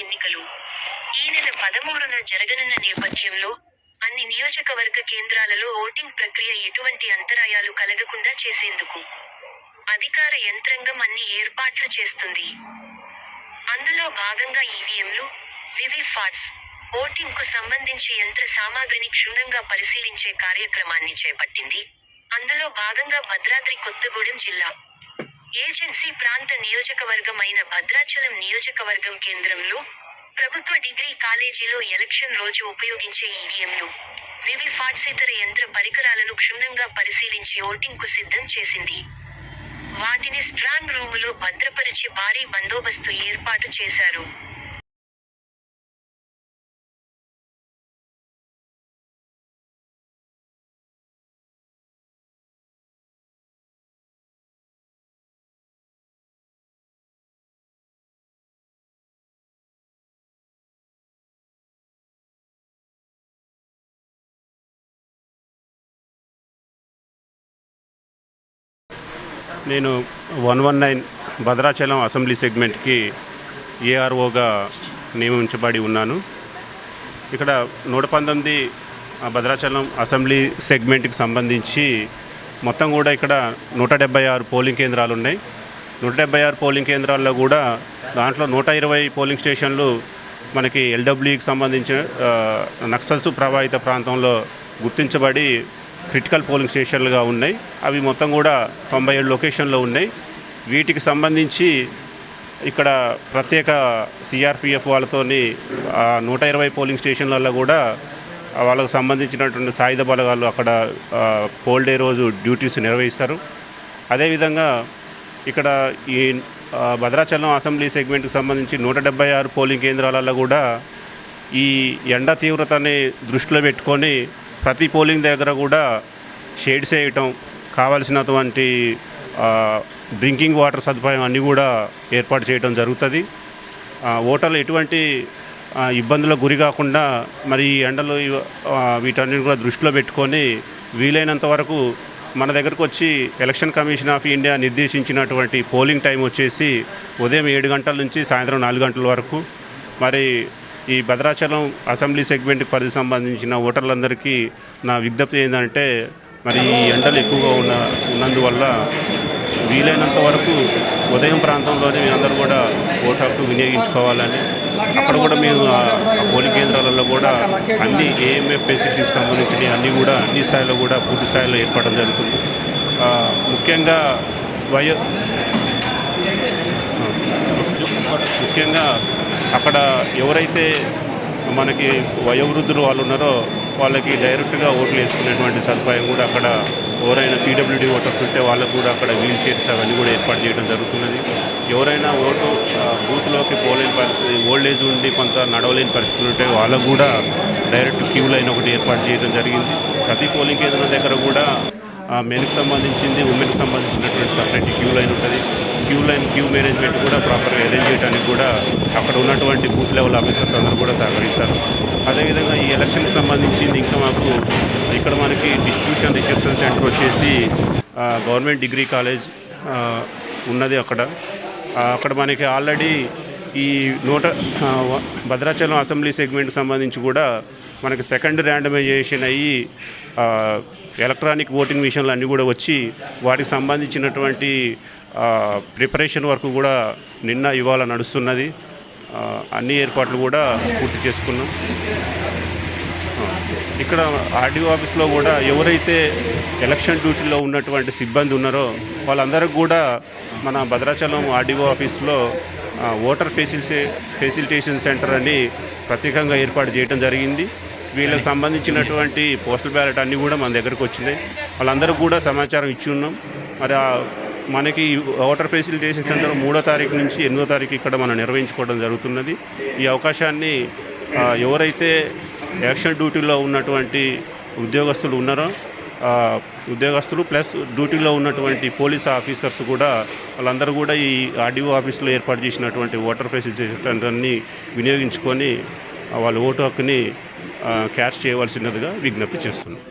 ఎన్నికలు. ఈ నెల పదమూడున జరగనున్న నేపథ్యంలో అన్ని నియోజకవర్గ కేంద్రాలలో ఓటింగ్ ప్రక్రియ ఎటువంటి అంతరాయాలు కలగకుండా చేసేందుకు అధికార యంత్రాంగం అన్ని ఏర్పాట్లు చేస్తుంది. అందులో భాగంగా ఈవీఎంలు వివిఫాట్స్ ఓటింగ్కు సంబంధించి యంత్ర సామాగ్రిని క్షుణ్ణంగా పరిశీలించే కార్యక్రమాన్ని చేపట్టింది. అందులో భాగంగా భద్రాద్రి కొత్తగూడెం జిల్లా ఏజెన్సీ ప్రాంత నియోజకవర్గం అయిన భద్రాచలం నియోజకవర్గం కేంద్రంలో ప్రభుత్వ డిగ్రీ కాలేజీలో ఎలక్షన్ రోజు ఉపయోగించే ఈవీఎంలు వివిఫాట్స్ ఇతర యంత్ర పరికరాలను క్షుణ్ణంగా పరిశీలించి ఓటింగ్కు సిద్ధం చేసింది. వాటిని స్ట్రాంగ్ రూములో భద్రపరిచి భారీ బందోబస్తు ఏర్పాటు చేశారు. నేను one one nine Bhadrachalam assembly సెగ్మెంట్కి ఏఆర్ఓగా నియమించబడి ఉన్నాను. ఇక్కడ నూట పంతొమ్మిది భద్రాచలం అసెంబ్లీ సెగ్మెంట్కి సంబంధించి మొత్తం కూడా ఇక్కడ నూట డెబ్బై ఆరు పోలింగ్ కేంద్రాలు ఉన్నాయి. నూట డెబ్బై ఆరు పోలింగ్ కేంద్రాల్లో కూడా దాంట్లో నూట ఇరవై పోలింగ్ స్టేషన్లు మనకి ఎల్డబ్ల్యూకి సంబంధించిన నక్సల్స్ ప్రభావిత ప్రాంతంలో గుర్తించబడి క్రిటికల్ పోలింగ్ స్టేషన్లుగా ఉన్నాయి. అవి మొత్తం కూడా తొంభై ఏడు లొకేషన్లో ఉన్నాయి. వీటికి సంబంధించి ఇక్కడ ప్రత్యేక సిఆర్పిఎఫ్ వాళ్ళతోని నూట ఇరవై పోలింగ్ స్టేషన్లలో కూడా వాళ్ళకు సంబంధించినటువంటి సాయుధ బలగాలు అక్కడ పోల్ డే రోజు డ్యూటీస్ నిర్వహిస్తారు. అదేవిధంగా ఇక్కడ ఈ భద్రాచలం అసెంబ్లీ సెగ్మెంట్కి సంబంధించి నూట డెబ్బై ఆరు పోలింగ్ కేంద్రాలలో కూడా ఈ ఎండ తీవ్రతని దృష్టిలో పెట్టుకొని ప్రతి పోలింగ్ దగ్గర కూడా షేడ్స్ వేయటం కావలసినటువంటి డ్రింకింగ్ వాటర్ సదుపాయం అన్నీ కూడా ఏర్పాటు చేయడం జరుగుతుంది. ఓటర్లు ఎటువంటి ఇబ్బందులకు గురి కాకుండా మరి ఈ ఎండలు వీటన్నిటిని కూడా దృష్టిలో పెట్టుకొని వీలైనంత వరకు మన దగ్గరకు వచ్చి ఎలక్షన్ కమిషన్ ఆఫ్ ఇండియా నిర్దేశించినటువంటి పోలింగ్ టైం వచ్చేసి ఉదయం ఏడు గంటల నుంచి సాయంత్రం నాలుగు గంటల వరకు. మరి ఈ భద్రాచలం అసెంబ్లీ సెగ్మెంట్ పరిధి సంబంధించిన ఓటర్లందరికీ నా విజ్ఞప్తి ఏంటంటే మరి ఈ ఎండలు ఎక్కువగా ఉన్న ఉన్నందువల్ల వీలైనంత వరకు ఉదయం ప్రాంతంలోనే మీరందరూ కూడా ఓటు హక్కు వినియోగించుకోవాలని అక్కడ కూడా మేము ఆ పోలింగ్ కేంద్రాలలో కూడా అన్ని ఏఎంఎఫ్ ఫెసిలిటీస్ సంబంధించినవి అన్నీ కూడా అన్ని స్థాయిలో కూడా పూర్తి స్థాయిలో ఏర్పడడం జరుగుతుంది. ముఖ్యంగా వయో ముఖ్యంగా అక్కడ ఎవరైతే మనకి వయోవృద్ధులు వాళ్ళు ఉన్నారో వాళ్ళకి డైరెక్ట్గా ఓట్లు వేసుకునేటువంటి సదుపాయం కూడా అక్కడ ఎవరైనా పీడబ్ల్యూడీ ఓటర్స్ ఉంటే వాళ్ళకు కూడా అక్కడ వీల్ చైర్స్ అవన్నీ కూడా ఏర్పాటు చేయడం జరుగుతున్నది. ఎవరైనా ఓటు బూత్లోకి పోలేని పరిస్థితి ఓల్డ్ ఏజ్ ఉండి కొంత నడవలేని పరిస్థితులు ఉంటే వాళ్ళకు కూడా డైరెక్ట్ క్యూ లైన్ ఒకటి ఏర్పాటు చేయడం జరిగింది. ప్రతి పోలింగ్ కేంద్రం దగ్గర కూడా మెన్కి సంబంధించింది ఉమెన్కి సంబంధించినటువంటి సపరేట్ క్యూ లైన్ ఉంటుంది. క్యూ లైన్ క్యూ మేనేజ్మెంట్ కూడా ప్రాపర్గా అరేంజ్ చేయడానికి కూడా అక్కడ ఉన్నటువంటి బూత్ లెవెల్ ఆఫీసర్స్ అందరూ కూడా సహకరిస్తారు. అదేవిధంగా ఈ ఎలక్షన్కి సంబంధించింది ఇంకా మాకు ఇక్కడ మనకి డిస్ట్రిబ్యూషన్ రిసెప్షన్ సెంటర్ వచ్చేసి గవర్నమెంట్ డిగ్రీ కాలేజ్ ఉన్నది అక్కడ. అక్కడ మనకి ఆల్రెడీ ఈ నూట భద్రాచలం అసెంబ్లీ సెగ్మెంట్ సంబంధించి కూడా మనకి సెకండ్ ర్యాండమైజేషన్ అయ్యి ఎలక్ట్రానిక్ ఓటింగ్ మిషన్లు అన్నీ కూడా వచ్చి వాటికి సంబంధించినటువంటి ప్రిపరేషన్ వరకు కూడా నిన్న ఇవాళ నడుస్తున్నది. అన్ని ఏర్పాట్లు కూడా పూర్తి చేసుకున్నాం. ఇక్కడ ఆర్డీఓ ఆఫీస్లో కూడా ఎవరైతే ఎలక్షన్ డ్యూటీలో ఉన్నటువంటి సిబ్బంది ఉన్నారో వాళ్ళందరికీ కూడా మన భద్రాచలం ఆర్డీఓ ఆఫీస్లో ఓటర్ ఫెసిలిసే ఫెసిలిటేషన్ సెంటర్ అని ప్రత్యేకంగా ఏర్పాటు చేయడం జరిగింది. వీళ్ళకి సంబంధించినటువంటి పోస్టల్ బ్యాలెట్ అన్నీ కూడా మన దగ్గరకు వచ్చినాయి వాళ్ళందరూ కూడా సమాచారం ఇచ్చి ఉన్నాం. మరి మనకి ఓటర్ ఫెసిలిటేషన్ సెంటర్ మూడో తారీఖు నుంచి ఎనిమిదో తారీఖు ఇక్కడ మనం నిర్వహించుకోవడం జరుగుతున్నది. ఈ అవకాశాన్ని ఎవరైతే యాక్షన్ డ్యూటీలో ఉన్నటువంటి ఉద్యోగస్తులు ఉన్నారో ఉద్యోగస్తులు ప్లస్ డ్యూటీలో ఉన్నటువంటి పోలీస్ ఆఫీసర్స్ కూడా వాళ్ళందరూ కూడా ఈ ఆర్డీఓ ఆఫీస్లో ఏర్పాటు చేసినటువంటి ఓటర్ ఫెసిలిటీ సెంటర్ని వినియోగించుకొని వాళ్ళ ఓటు హక్కుని క్యాష్ చేయవలసినదిగా విజ్ఞప్తి చేస్తున్నాం.